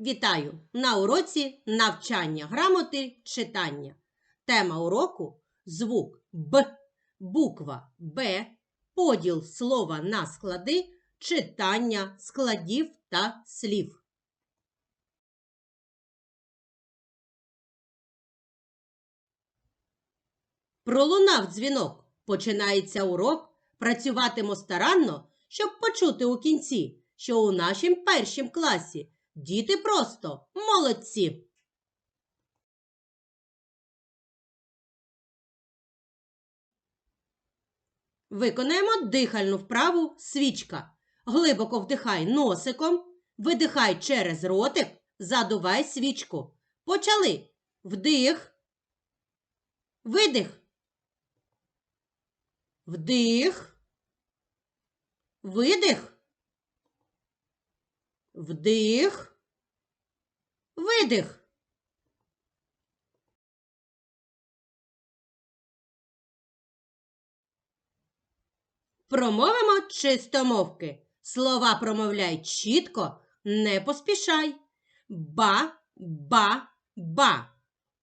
Вітаю на уроці навчання грамоти читання. Тема уроку звук Б, буква Б, поділ слова на склади, читання складів та слів. Пролунав дзвінок. Починається урок. Працюватимо старанно, щоб почути у кінці, що у нашім першім класі діти просто молодці. Виконаємо дихальну вправу свічка. Глибоко вдихай носиком, видихай через ротик, задувай свічку. Почали. Вдих. Видих. Вдих. Видих. Вдих. Видих. Промовимо чистомовки. Слова промовляй чітко, не поспішай. Ба, ба, ба.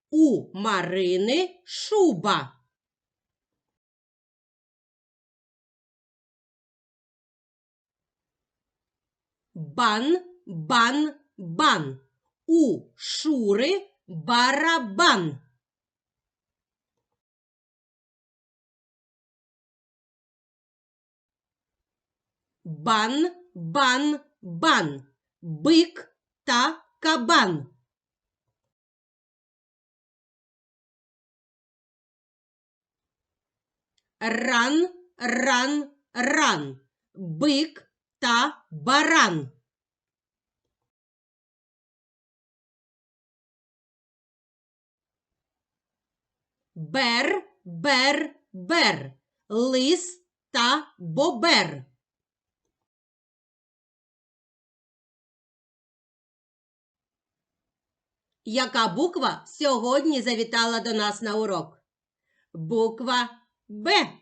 У Марини шуба. Бан, бан, бан. У Шури барабан. Бан, бан, бан. Бик та кабан. Ран, ран, ран. Бик та баран. Бер, бер, бер. Лис та бобер. Яка буква сьогодні завітала до нас на урок? Буква Б.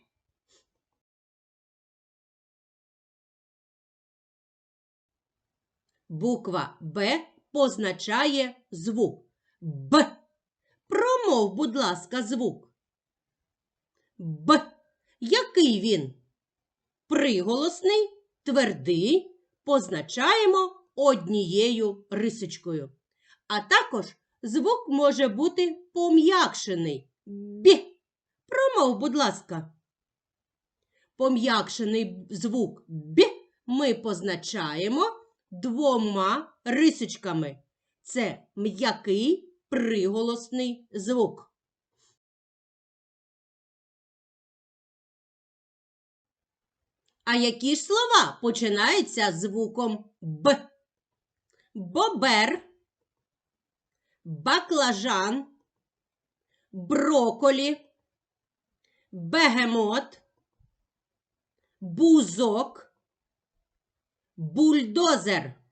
Буква Б позначає звук Б. Промов, будь ласка, звук. Б. Який він? Приголосний, твердий, позначаємо однією рисочкою. А також звук може бути пом'якшений. Бі. Промов, будь ласка. Пом'якшений звук Б ми позначаємо двома рисочками. Це м'який приголосний звук. А які ж слова починаються звуком Б? Бобер, баклажан, броколі, бегемот, бузок, бульдозер.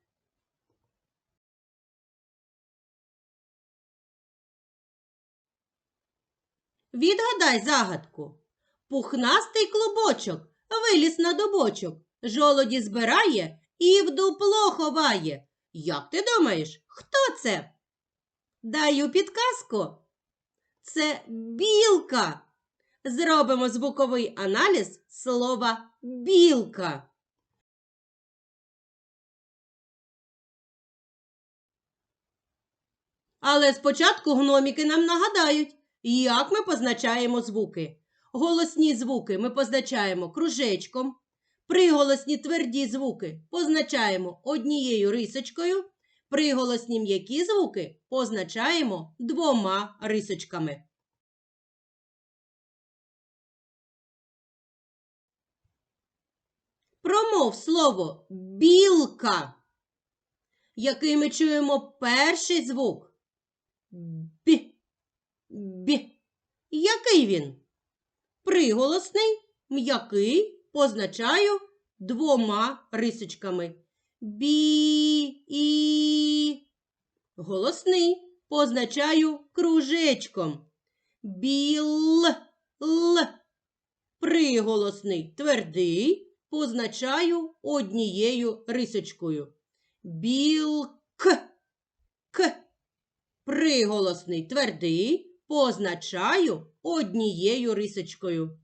Відгадай загадку. Пухнастий клубочок виліз на дубочок, жолоді збирає і в дупло ховає. Як ти думаєш, хто це? Даю підказку. Це білка. Зробимо звуковий аналіз слова білка. Але спочатку гноміки нам нагадають, як ми позначаємо звуки. Голосні звуки ми позначаємо кружечком. Приголосні тверді звуки позначаємо однією рисочкою. Приголосні м'які звуки позначаємо двома рисочками. Промов слово білка, який ми чуємо перший звук. Бі. Який він? Приголосний, м'який позначаю двома рисочками. Бі і. Голосний позначаю кружечком. Біл л. Приголосний твердий позначаю однією рисочкою. Білк. К. Приголосний твердий позначаю однією рисочкою.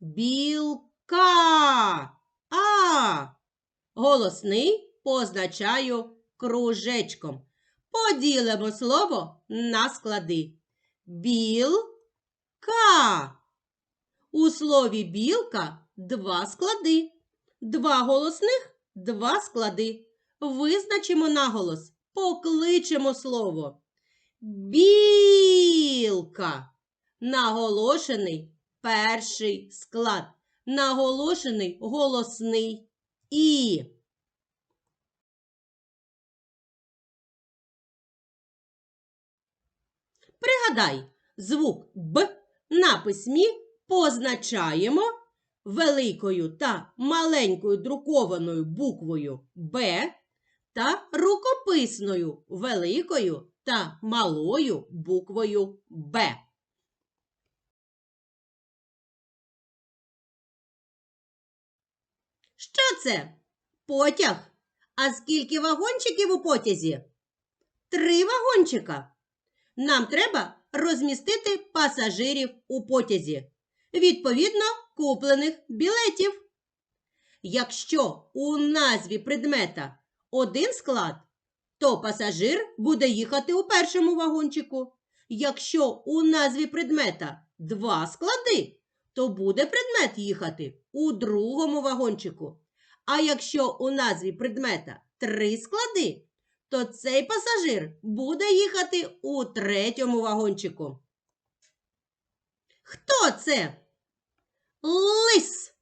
Білка. А. Голосний позначаю кружечком. Поділимо слово на склади. Білка. У слові білка два склади. Два голосних, два склади. Визначимо наголос, покличемо слово. Білка. Наголошений перший склад. Наголошений голосний і. Пригадай, звук Б на письмі позначаємо великою та маленькою друкованою буквою Б та рукописною великою та малою буквою Б. Що це? Потяг. А скільки вагончиків у потязі? Три вагончика. Нам треба розмістити пасажирів у потязі, відповідно куплених білетів. Якщо у назві предмета один склад, то пасажир буде їхати у першому вагончику. Якщо у назві предмета два склади, то буде предмет їхати у другому вагончику. А якщо у назві предмета три склади, то цей пасажир буде їхати у третьому вагончику. Хто це? Лис.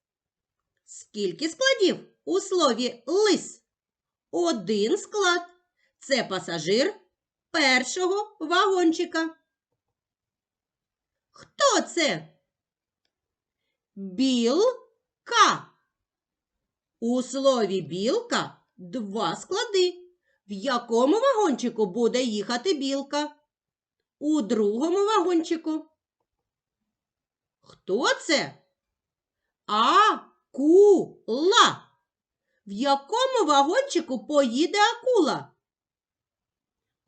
Скільки складів у слові лис? Один склад. Це пасажир першого вагончика. Хто це? Білка. У слові білка два склади. В якому вагончику буде їхати білка? У другому вагончику. Хто це? Акула. В якому вагончику поїде акула?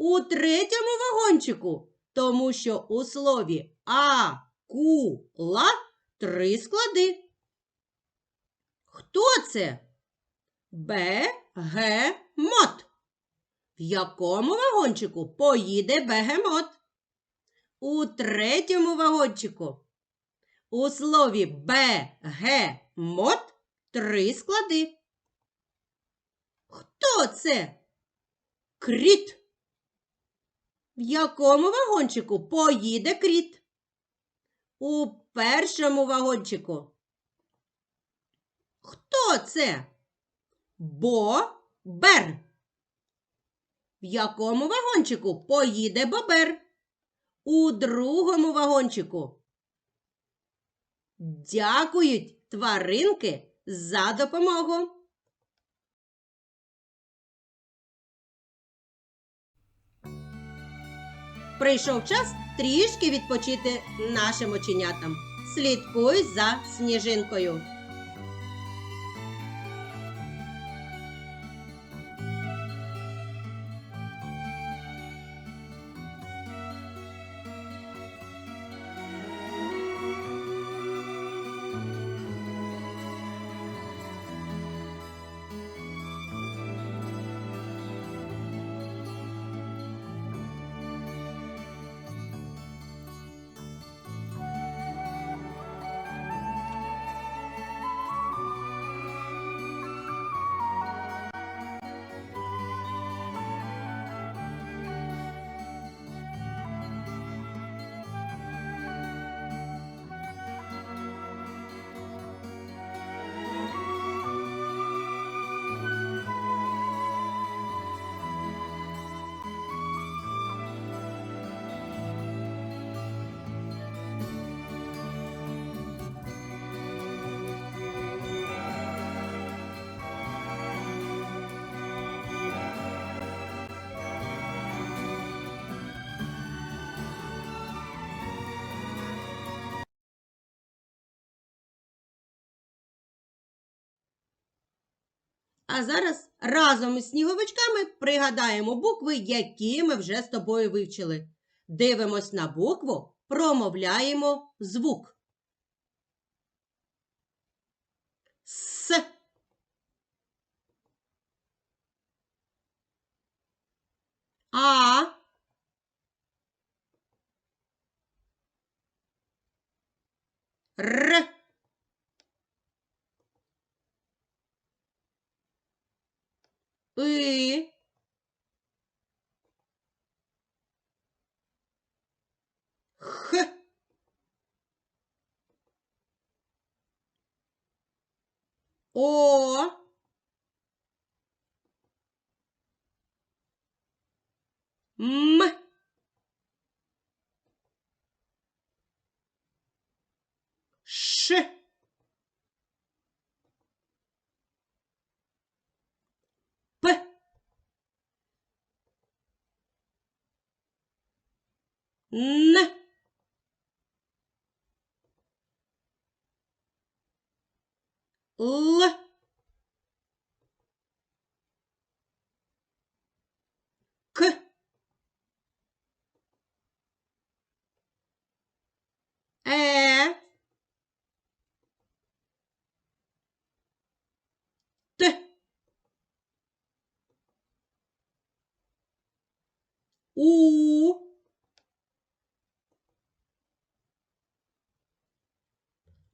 У третьому вагончику, тому що у слові акула три склади. Хто це? Бегемот. В якому вагончику поїде бегемот? У третьому вагончику. У слові бегемот три склади. Хто це? Кріт. В якому вагончику поїде кріт? У першому вагончику. Хто це? Бобер. В якому вагончику поїде бобер? У другому вагончику. Дякують тваринки за допомогу. Прийшов час трішки відпочити нашим оченятам. Слідкуй за сніжинкою. А зараз разом із сніговичками пригадаємо букви, які ми вже з тобою вивчили. Дивимось на букву, промовляємо звук. С. А. Р. И. Х. О. М. Ш. П. Н. Л. К. Э. Т. У.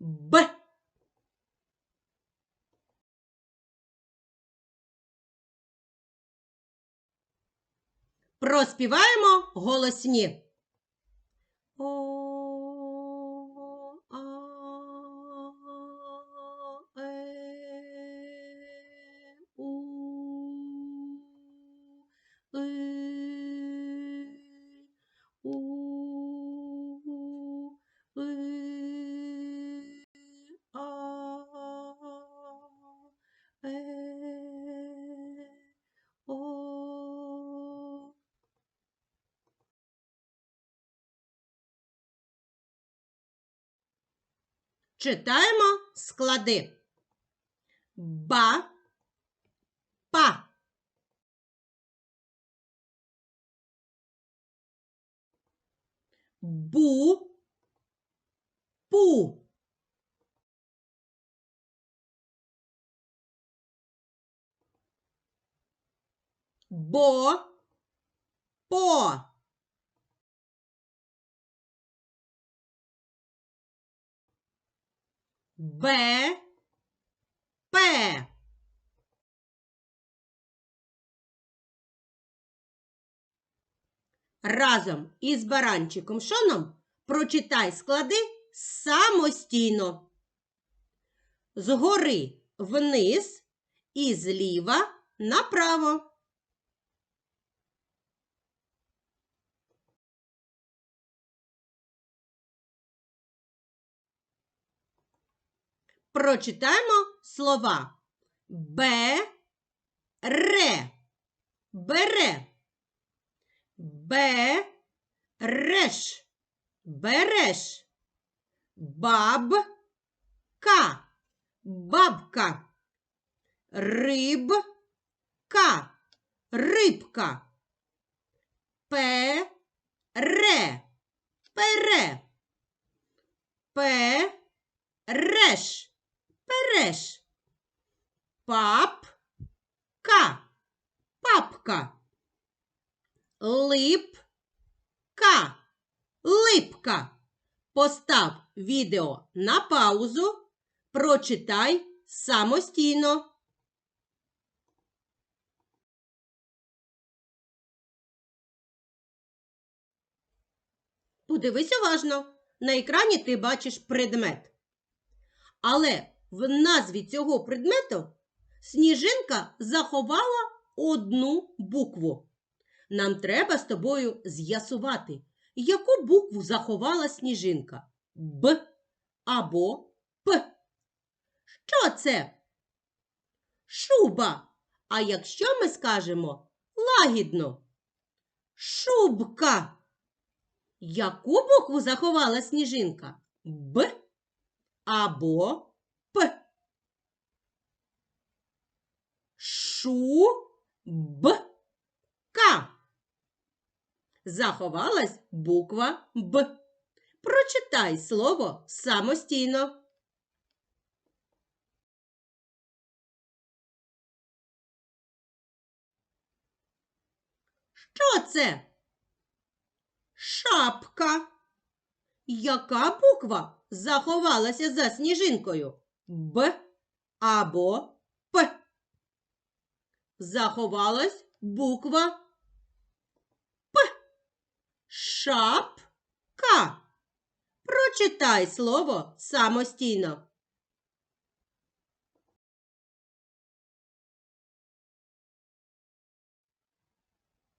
Б. Проспіваємо голосні. О, Читаємо склади. Ба, па. Бу, пу. Бо, по. Б, П. Разом із баранчиком Шоном прочитай склади самостійно. Згори вниз і зліва направо. Прочитаємо слова. Б, ре, бере, Б, реш, береш, баб, ка, бабка, риб, ка, рибка, пе, ре, пере, пе, реш, переш, пап, ка, папка, лип, ка, липка. Постав відео на паузу, прочитай самостійно. Подивись уважно. На екрані ти бачиш предмет. Але в назві цього предмету сніжинка заховала одну букву. Нам треба з тобою з'ясувати, яку букву заховала сніжинка Б або П. Що це? Шуба. А якщо ми скажемо лагідно? Шубка. Яку букву заховала сніжинка? Б або П. Шу, б, ка. Заховалась буква Б. Прочитай слово самостійно. Що це? Шапка. Яка буква заховалася за сніжинкою? Б або. Заховалась буква П. Шапка. Прочитай слово самостійно.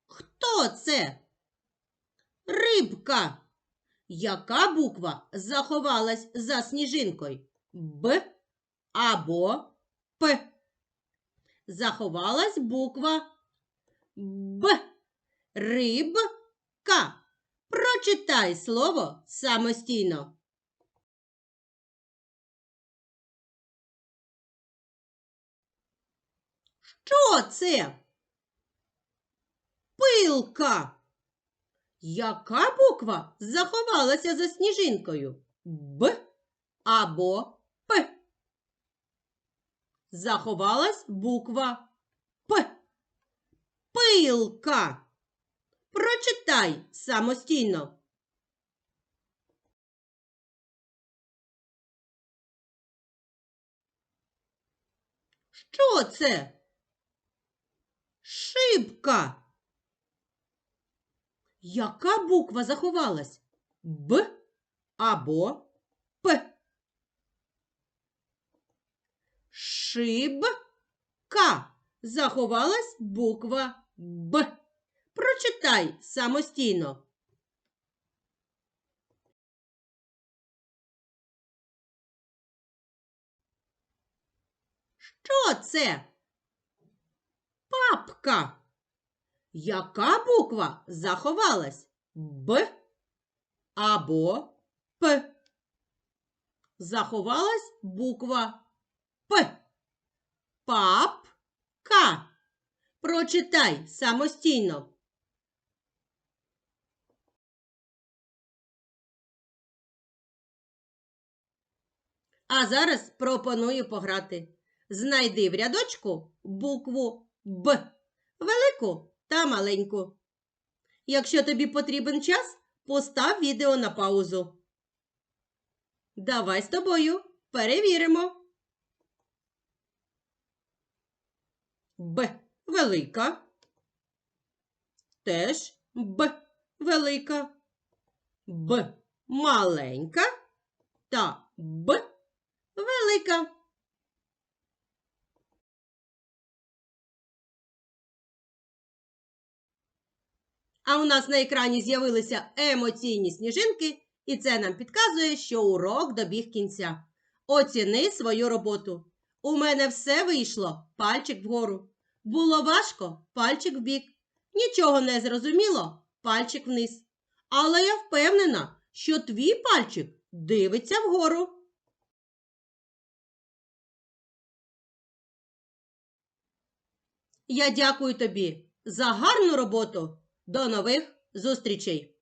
Хто це? Рибка. Яка буква заховалась за сніжинкою? Б або П. Заховалась буква Б. Рибка. Прочитай слово самостійно. Що це? Пилка. Яка буква заховалася за сніжинкою? Б або П. Заховалась буква П. Пилка. Прочитай самостійно. Що це? Шибка. Яка буква заховалась? Б або П. Шибка. Заховалась буква Б. Прочитай самостійно. Що це? Папка. Яка буква заховалась? Б або П. Заховалась буква П. Папка. Прочитай самостійно. А зараз пропоную пограти. Знайди в рядочку букву Б. Велику та маленьку. Якщо тобі потрібен час, постав відео на паузу. Давай з тобою перевіримо. Б велика. Теж Б велика. Б маленька та Б велика. А у нас на екрані з'явилися емоційні сніжинки, і це нам підказує, що урок добіг кінця. Оціни свою роботу. У мене все вийшло, пальчик вгору. Було важко, пальчик вбік. Нічого не зрозуміло, пальчик вниз. Але я впевнена, що твій пальчик дивиться вгору. Я дякую тобі за гарну роботу. До нових зустрічей!